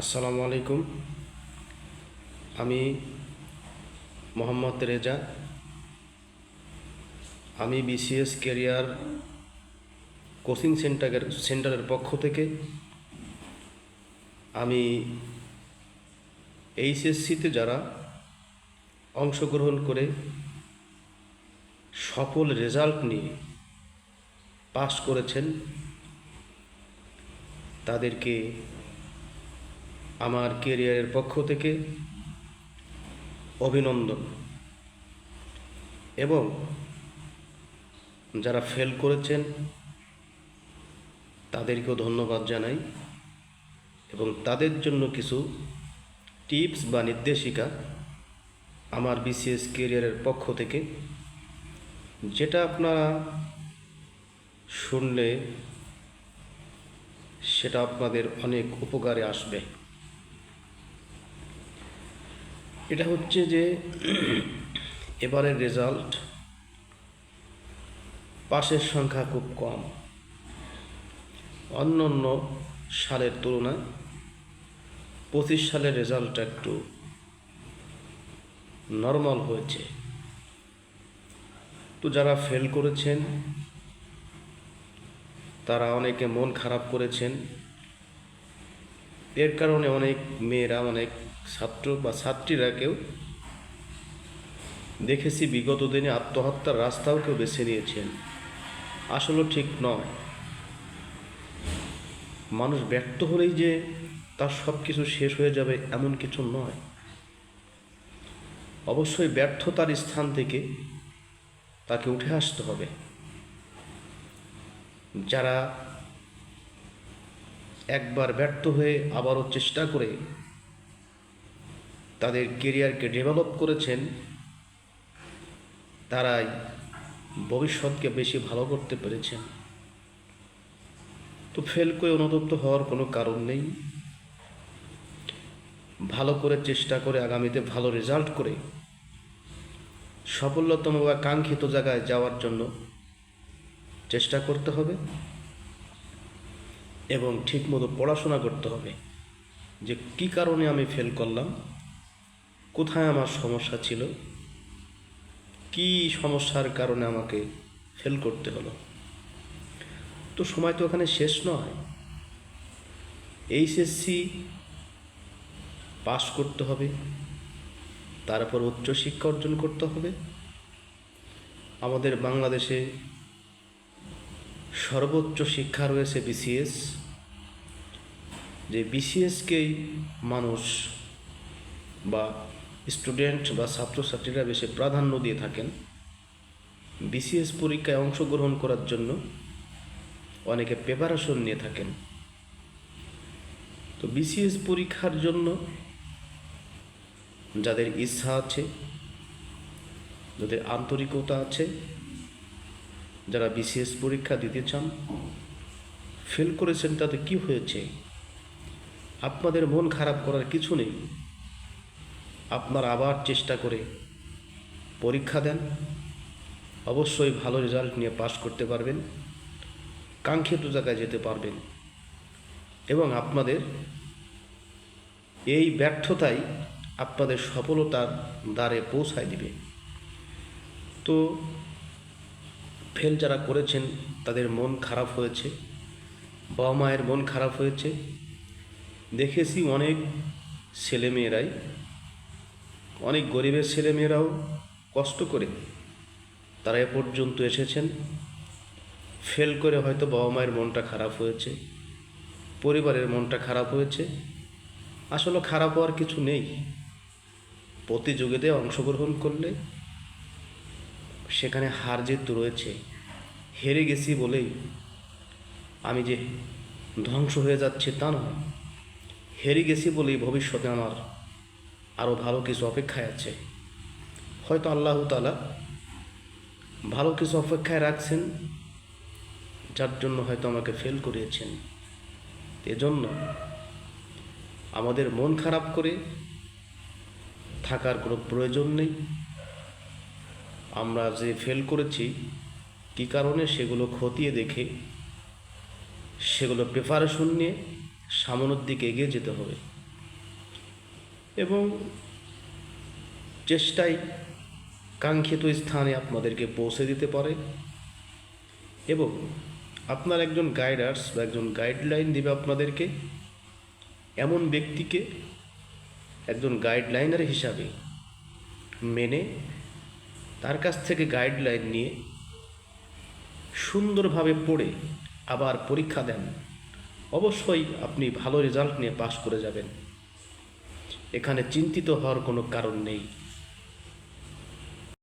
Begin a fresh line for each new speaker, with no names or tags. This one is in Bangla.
আসসালামু আলাইকুম। আমি মোহাম্মদ রেজা। আমি বিসিএস ক্যারিয়ার কোচিং সেন্টারের সেন্টারের পক্ষ থেকে আমি এইচএসসিতে যারা অংশগ্রহণ করে সফল রেজাল্ট নিয়ে পাশ করেছেন, তাদেরকে আমার কেরিয়ারের পক্ষ থেকে অভিনন্দন। এবং যারা ফেল করেছেন, তাদেরকেও ধন্যবাদ জানাই। এবং তাদের জন্য কিছু টিপস বা নির্দেশিকা আমার বিসিএস কেরিয়ারের পক্ষ থেকে, যেটা আপনারা শুনলে সেটা আপনাদের অনেক উপকারে আসবে। এটা হচ্ছে যে এবারের রেজাল্ট পাশের সংখ্যা খুব কম। অন্য অন্য সালের তুলনায় পঁচিশ সালের রেজাল্টটা একটু নর্মাল হয়েছে। তো যারা ফেল করেছেন, তারা অনেকে মন খারাপ করেছেন। এর কারণে অনেক মেয়েরা, অনেক ছাত্র বা ছাত্রীরা কেউ দেখেছি বিগত দিনে আত্মহত্যার রাস্তাও কেউ বেছে নিয়েছেন। আসলে ঠিক নয়। মানুষ ব্যর্থ হলেই যে তার সব কিছু শেষ হয়ে যাবে এমন কিছু নয়। অবশ্যই ব্যর্থতার স্থান থেকে তাকে উঠে আসতে হবে। যারা একবার ব্যর্থ হয়ে আবারও চেষ্টা করে তাদের কেরিয়ারকে ডেভেলপ করেছেন তারাই ভবিষ্যৎকে বেশি ভালো করতে পেরেছেন। তো ফেল করে অনুতপ্ত হওয়ার কোনো কারণ নেই। ভালো করে চেষ্টা করে আগামীতে ভালো রেজাল্ট করে সফলতম বা কাঙ্ক্ষিত জায়গায় যাওয়ার জন্য চেষ্টা করতে হবে এবং ঠিকমতো পড়াশোনা করতে হবে যে কি কারণে আমি ফেল করলাম কোথায় আমার সমস্যা ছিল? কি সমস্যার কারণে আমাকে ফেল করতে হলো? তো সময় তো ওখানে শেষ নয়। এইচএসসি পাশ করতে হবে, তারপর উচ্চশিক্ষা অর্জন করতে হবে। আমাদের বাংলাদেশে সর্বোচ্চ শিক্ষা রয়েছে বিসিএস। যে বিসিএসকেই মানুষ বা স্টুডেন্ট বা ছাত্রছাত্রীরা বেশি প্রাধান্য দিয়ে থাকেন। বিসিএস পরীক্ষায় অংশগ্রহণ করার জন্য অনেকে প্রিপারেশন নিয়ে থাকেন। তো বিসিএস পরীক্ষার জন্য যাদের ইচ্ছা আছে, যাদের আন্তরিকতা আছে, যারা বিসিএস পরীক্ষা দিতে চান ফেল করেছেন, তাতে কি হয়েছে? আপনাদের মন খারাপ করার কিছু নেই। আপনার আবার চেষ্টা করে পরীক্ষা দেন। অবশ্যই ভালো রেজাল্ট নিয়ে পাশ করতে পারবেন। কাঙ্ক্ষিত জায়গায় যেতে পারবেন। এবং আপনাদের এই ব্যর্থতাই আপনাদের সফলতার দ্বারে পৌঁছায় দিবে। তো ফেল যারা করেছেন, তাদের মন খারাপ হয়েছে বাবা মায়ের মন খারাপ হয়েছে। দেখেছি অনেক ছেলেমেয়েরাই অনেক গরিবের ছেলেমেয়েরাও কষ্ট করে তারা এ পর্যন্ত এসেছেন। ফেল করে হয়তো বাবা মায়ের মনটা খারাপ হয়েছে, পরিবারের মনটা খারাপ হয়েছে। আসলে খারাপ হওয়ার কিছু নেই। প্রতিযোগিতায় অংশগ্রহণ করলে সেখানে হার জিত রয়েছে। হেরে গেছি বলেই আমি যে ধ্বংস হয়ে যাচ্ছে তা নয়। হেরে গেছি বলেই ভবিষ্যতে আমার আরও ভালো কিছু অপেক্ষায় আছে। হয়তো আল্লাহ তালা ভালো কিছু অপেক্ষায় রাখছেন, যার জন্য হয়তো আমাকে ফেল করিয়েছেন। এজন্য আমাদের মন খারাপ করে থাকার কোনো প্রয়োজন নেই। আমরা যে ফেল করেছি, কী কারণে সেগুলো খতিয়ে দেখে, সেগুলো প্রিপারেশন নিয়ে সামনের দিকে এগিয়ে যেতে হবে। এবং চেষ্টায় কাঙ্ক্ষিত স্থানে আপনাদেরকে পৌঁছে দিতে পারে। এবং আপনার একজন গাইডার্স বা একজন গাইডলাইন দেবে আপনাদেরকে। এমন ব্যক্তিকে একজন গাইডলাইনার হিসাবে মেনে তার কাছ থেকে গাইডলাইন নিয়ে সুন্দরভাবে পড়ে আবার পরীক্ষা দেন। অবশ্যই আপনি ভালো রেজাল্ট নিয়ে পাশ করে যাবেন। এখানে চিন্তিত হওয়ার কোনো কারণ নেই।